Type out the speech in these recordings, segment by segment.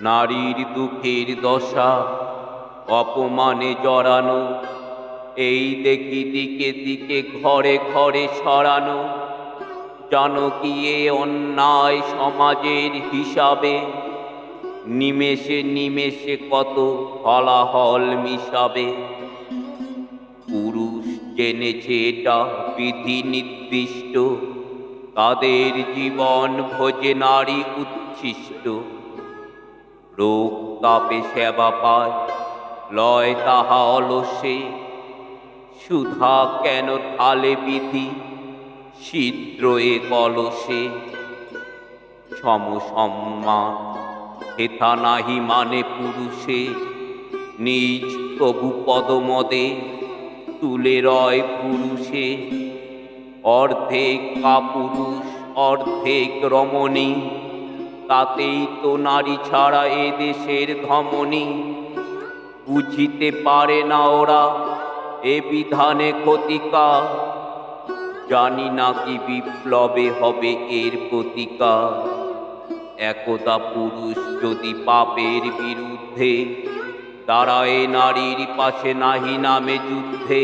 নারীর দুঃখের দশা, অপমানে জড়ানো, এই দেখি দিকে দিকে ঘরে ঘরে সরানো জানো কি এ অন্যায় সমাজের হিসাবে, নিমেষে নিমেষে কত হলাহল মিশাবে। পুরুষ জেনেছে এটা বিধি নির্দিষ্ট, তাদের জীবন ভোজে নারী উচ্ছিষ্ট। রোগ তাপে সেবা পায়, লয় তাহা অলসে। সুধা কেন থালে বিধি, ছিদ্র এ কলসে। সমসম্মান হেথা নাহি মানে পুরুষে। নিজ তবু পদমদে তুলে রয় পুরুষে। অর্ধেক কাপুরুষ, অর্ধেক রমণী, তাতেই তো নারী ছাড়া এ দেশের ধমনী। বুঝিতে পারে না ওরা এ বিধানে ক্ষতিকার জানি না কি বিপ্লবে হবে এর প্রতিকার একদা পুরুষ যদি পাপের বিরুদ্ধে দাঁড়ায় নারীর পাশে নাহি নামে যুদ্ধে,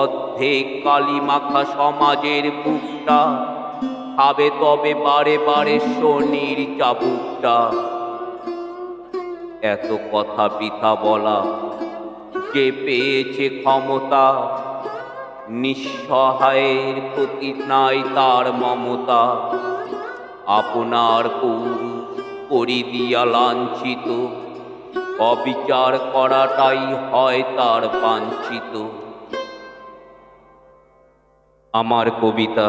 অর্ধেক কালী মাখা সমাজের বুকটা খাবে তবে বারে বারে শনির চাবুকটা। এত কথা বৃথা বলা, যে পেয়েছে ক্ষমতা, নিঃসহায়ের প্রতি নাই তার মমতা। আপনার পুরুষ করি দিয়া লাঞ্ছিত, অবিচার করাটাই হয় তার বাঞ্ছিত। আমার কবিতা